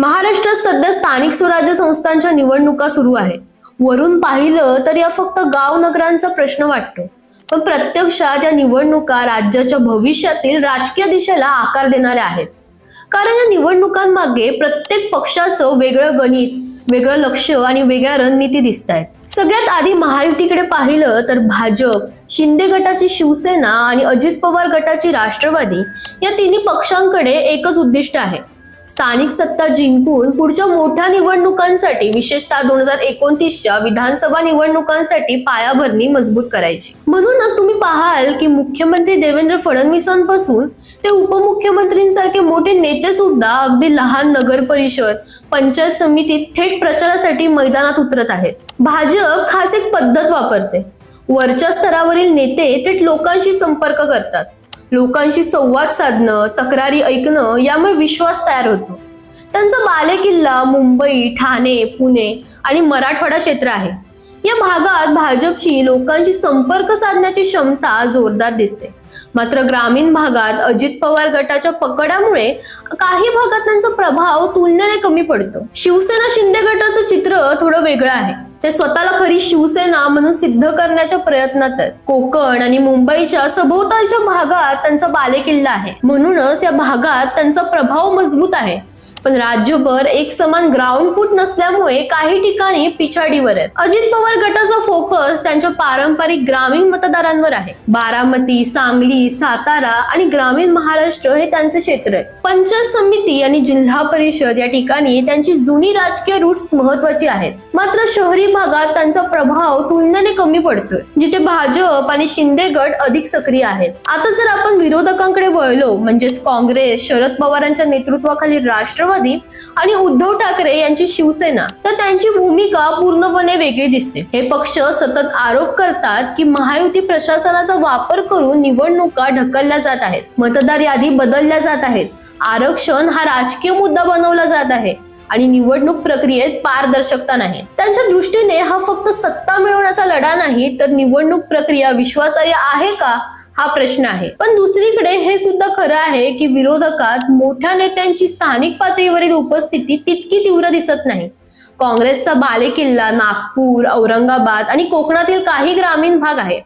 महाराष्ट्रात सध्या स्थानिक स्वराज्य संस्थांच्या निवडणुका सुरू आहेत. वरून पाहिलं तर या फक्त गाव नगरांचा प्रश्न वाटतो. पण प्रत्यक्षात या निवडणुका राज्याच्या भविष्यातील राजकीय दिशेला आकार देणाऱ्या आहेत. कारण या निवडणुकांमागे प्रत्येक पक्षाचं वेगळं गणित वेगळं लक्ष आणि वेगळ्या रणनीती दिसत आहेत सगळ्यात आधी महायुतीकडे पाहिलं तर भाजप शिंदे गटाची शिवसेना आणि अजित पवार गटाची राष्ट्रवादी या तिन्ही पक्षांकडे एकच उद्दिष्ट आहे. स्थानिक सत्ता जिंकून पुढच्या मोठ्या निवडणुकांसाठी विशेषतः दोन हजार एकोणतीसच्या विधानसभा निवडणुकांसाठी पायाभरणी मजबूत करायची. म्हणूनच तुम्ही पाहाल की मुख्यमंत्री देवेंद्र फडणवीसांपासून ते उपमुख्यमंत्रींसारखे मोठे नेते सुद्धा अगदी लहान नगर परिषद पंचायत समितीत थेट प्रचारासाठी मैदानात उतरत आहेत. भाजप खास एक पद्धत वापरते. वरच्या स्तरावरील नेते थेट लोकांशी संपर्क करतात. लोकांशी संवाद साधणं तक्रारी ऐकणं यामुळे विश्वास तयार होतो. त्यांचा बालेकिल्ला मुंबई ठाणे पुणे आणि मराठवाडा क्षेत्र आहे. या भागात भाजपची लोकांशी संपर्क साधण्याची क्षमता जोरदार दिसते. मात्र ग्रामीण भागात अजित पवार गटाच्या पकडामुळे काही भागात त्यांचा प्रभाव तुलनेने कमी पडतो. शिवसेना शिंदे गटाचं चित्र थोडं वेगळं आहे. ते स्वतःला खरी शिवसेना म्हणून सिद्ध करण्याच्या प्रयत्नात आहेत. कोकण आणि मुंबईच्या सभोवतालच्या भागात त्यांचा बालेकिल्ला आहे. म्हणूनच या भागात त्यांचा प्रभाव मजबूत आहे. पण राज्यभर एक समान ग्राउंड फूट नसल्यामुळे काही ठिकाणी पिछाडीवर आहेत. अजित पवार गटाचा फोकस त्यांच्या पारंपरिक ग्रामीण मतदारांवर आहे. बारामती सांगली सातारा आणि ग्रामीण महाराष्ट्र हे त्यांचे क्षेत्र आहे पंचायत समिती आणि जिल्हा परिषद या ठिकाणी त्यांची जुनी राजकीय रूट्स महत्वाची आहेत. मात्र शहरी भागात त्यांचा प्रभाव तुलनेने कमी पडतोय जिथे भाजप आणि शिंदे गट अधिक सक्रिय आहेत. आता जर आपण विरोधकांकडे वळलो म्हणजेच काँग्रेस शरद पवारांच्या नेतृत्वाखाली राष्ट्रवादी आणि उद्धव ठाकरे यांची शिवसेना. तर त्यांची भूमिका पूर्णपणे वेगळी दिसते. हे पक्ष सतत आरोप करतात की महायुती प्रशासनाचा वापर करून निवडणुका ढकलल्या जात आहेत. मतदार यादी बदलल्या जात आहेत. आरक्षण हा राजकीय मुद्दा बनवला जात आहे. आणि निवडणूक प्रक्रियेत पारदर्शकता नाही. त्यांच्या दृष्टीने हा फक्त सत्ता मिळवण्याचा लढा नाही तर निवडणूक प्रक्रिया विश्वासार्ह आहे का? हा प्रश्न आहे. पण दुसरीकडे हे सुद्धा खरं आहे की विरोधकात मोठ्या नेत्यांची स्थानिक पातळीवरील उपस्थिती तितकी तीव्र दिसत नाही. काँग्रेसचा बालेकिल्ला नागपूर औरंगाबाद आणि कोकणातील काही ग्रामीण भाग आहे.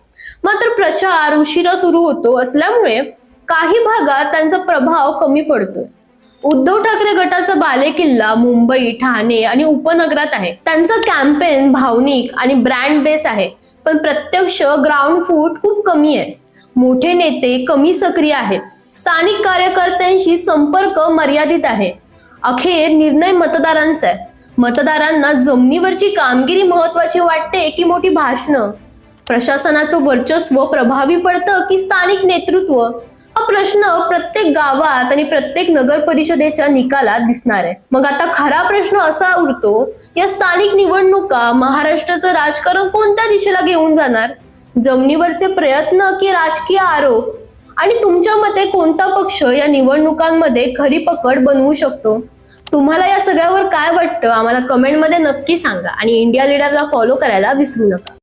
मात्र प्रचार उशिरा सुरू होतो असल्यामुळे काही भागात त्यांचा प्रभाव कमी पडतो. उद्धव ठाकरे गटाचा बालेकिल्ला मुंबई ठाणे आणि उपनगरात आहे. त्यांचा कॅम्पेन भावनिक आणि ब्रँड बेस आहे. पण प्रत्यक्ष ग्राउंड फूट खूप कमी आहे. मोठे नेते कमी सक्रिय आहेत. स्थानिक कार्यकर्त्यांशी संपर्क मर्यादित आहे. अखेर निर्णय मतदारांचा आहे. मतदारांना जमिनीवरची कामगिरी महत्वाची वाटते की मोठी भाषणं? प्रशासनाचं वर्चस्व प्रभावी पडतं की स्थानिक नेतृत्व? हा प्रश्न प्रत्येक गावात आणि प्रत्येक नगर परिषदेच्या निकालात दिसणार आहे. मग आता खरा प्रश्न असा उरतो या स्थानिक निवडणुका महाराष्ट्राचं राजकारण कोणत्या दिशेला घेऊन जाणार? जमिनीवरचे प्रयत्न की राजकीय आरोप? आणि तुमच्या मते कोणता पक्ष या निवडणुकांमध्ये खरी पकड बनवू शकतो? तुम्हाला या सगळ्यावर काय वाटतं? आम्हाला कमेंटमध्ये नक्की सांगा. आणि इंडिया लीडरला फॉलो करायला विसरू नका.